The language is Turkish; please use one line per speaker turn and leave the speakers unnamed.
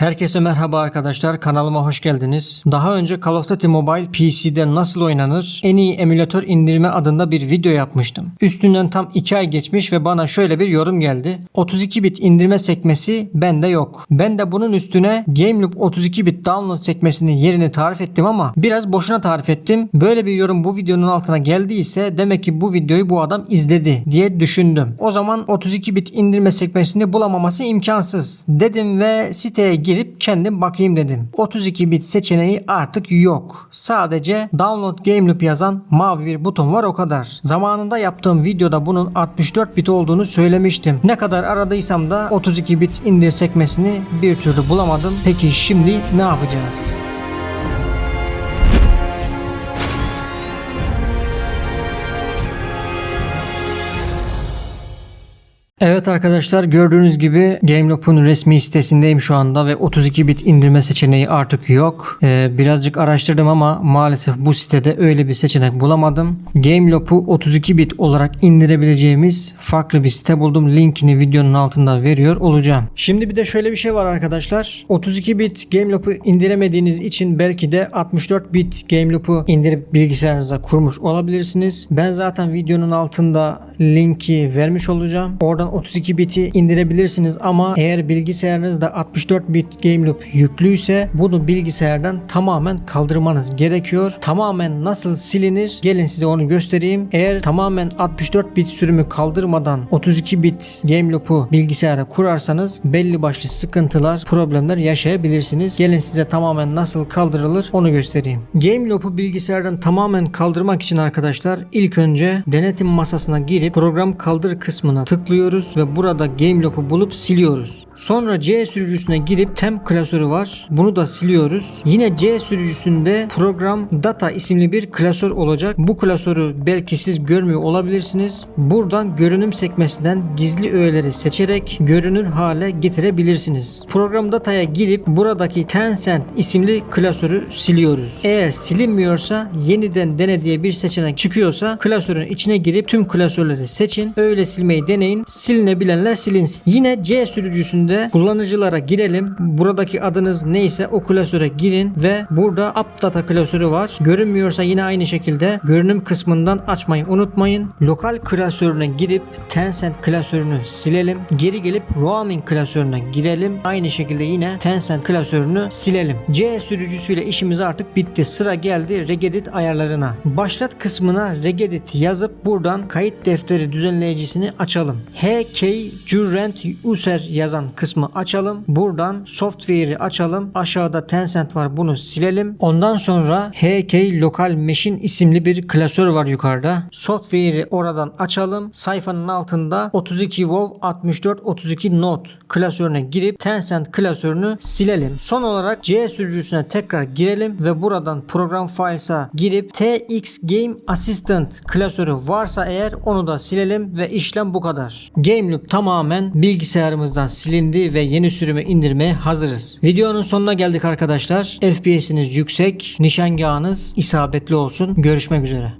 Herkese merhaba arkadaşlar kanalıma hoş geldiniz. Daha önce Call of Duty Mobile PC'de nasıl oynanır en iyi emülatör indirme adında bir video yapmıştım. Üstünden tam 2 ay geçmiş ve bana şöyle bir yorum geldi. 32 bit indirme sekmesi bende yok. Ben de bunun üstüne Gameloop 32 bit download sekmesinin yerini tarif ettim ama biraz boşuna tarif ettim. Böyle bir yorum bu videonun altına geldiyse demek ki bu videoyu bu adam izledi diye düşündüm. O zaman 32 bit indirme sekmesini bulamaması imkansız dedim ve siteye girip kendim bakayım dedim. 32 bit seçeneği artık yok. Sadece download game loop yazan mavi bir buton var o kadar. Zamanında yaptığım videoda bunun 64 bit olduğunu söylemiştim. Ne kadar aradıysam da 32 bit indir sekmesini bir türlü bulamadım. Peki şimdi ne yapacağız? Evet arkadaşlar gördüğünüz gibi Gameloop'un resmi sitesindeyim şu anda ve 32 bit indirme seçeneği artık yok. Ee, birazcık araştırdım ama maalesef bu sitede öyle bir seçenek bulamadım. Gameloop'u 32 bit olarak indirebileceğimiz farklı bir site buldum. Linkini videonun altında veriyor olacağım. Şimdi bir de şöyle bir şey var arkadaşlar. 32 bit Gameloop'u indiremediğiniz için belki de 64 bit Gameloop'u indirip bilgisayarınıza kurmuş olabilirsiniz. Ben zaten videonun altında linki vermiş olacağım. Oradan 32 biti indirebilirsiniz ama eğer bilgisayarınızda 64 bit Gameloop yüklüyse bunu bilgisayardan tamamen kaldırmanız gerekiyor. Tamamen nasıl silinir? Gelin size onu göstereyim. Eğer tamamen 64 bit sürümü kaldırmadan 32 bit Gameloop'u bilgisayara kurarsanız belli başlı sıkıntılar, problemler yaşayabilirsiniz. Gelin size tamamen nasıl kaldırılır onu göstereyim. Gameloop'u bilgisayardan tamamen kaldırmak için arkadaşlar ilk önce denetim masasına girip program kaldır kısmına tıklıyoruz ve burada Gameloop'u bulup siliyoruz. Sonra C sürücüsüne girip temp klasörü var. Bunu da siliyoruz. Yine C sürücüsünde program data isimli bir klasör olacak. Bu klasörü belki siz görmüyor olabilirsiniz. Buradan görünüm sekmesinden gizli öğeleri seçerek görünür hale getirebilirsiniz. Program dataya girip buradaki Tencent isimli klasörü siliyoruz. Eğer silinmiyorsa yeniden dene diye bir seçenek çıkıyorsa klasörün içine girip tüm klasörleri seçin. Öyle silmeyi deneyin. Silinebilenler silinsin. Yine C sürücüsünde kullanıcılara girelim. Buradaki adınız neyse o klasöre girin ve burada App Data klasörü var. Görünmüyorsa yine aynı şekilde görünüm kısmından açmayı unutmayın. Lokal klasörüne girip Tencent klasörünü silelim. Geri gelip Roaming klasörüne girelim. Aynı şekilde yine Tencent klasörünü silelim. C sürücüsüyle işimiz artık bitti. Sıra geldi Regedit ayarlarına. Başlat kısmına Regedit yazıp buradan kayıt defteri düzenleyicisini açalım. HK Current User yazan kısmı açalım. Buradan software'i açalım. Aşağıda Tencent var bunu silelim. Ondan sonra HK Local Machine isimli bir klasör var yukarıda. Software'i oradan açalım. Sayfanın altında 32 WoW 64 32 Note klasörüne girip Tencent klasörünü silelim. Son olarak C sürücüsüne tekrar girelim ve buradan program files'a girip TX Game Assistant klasörü varsa eğer onu da silelim ve işlem bu kadar. Gameloop tamamen bilgisayarımızdan silindi ve yeni sürümü indirmeye hazırız. Videonun sonuna geldik arkadaşlar. FPS'iniz yüksek, nişangahınız isabetli olsun. Görüşmek üzere.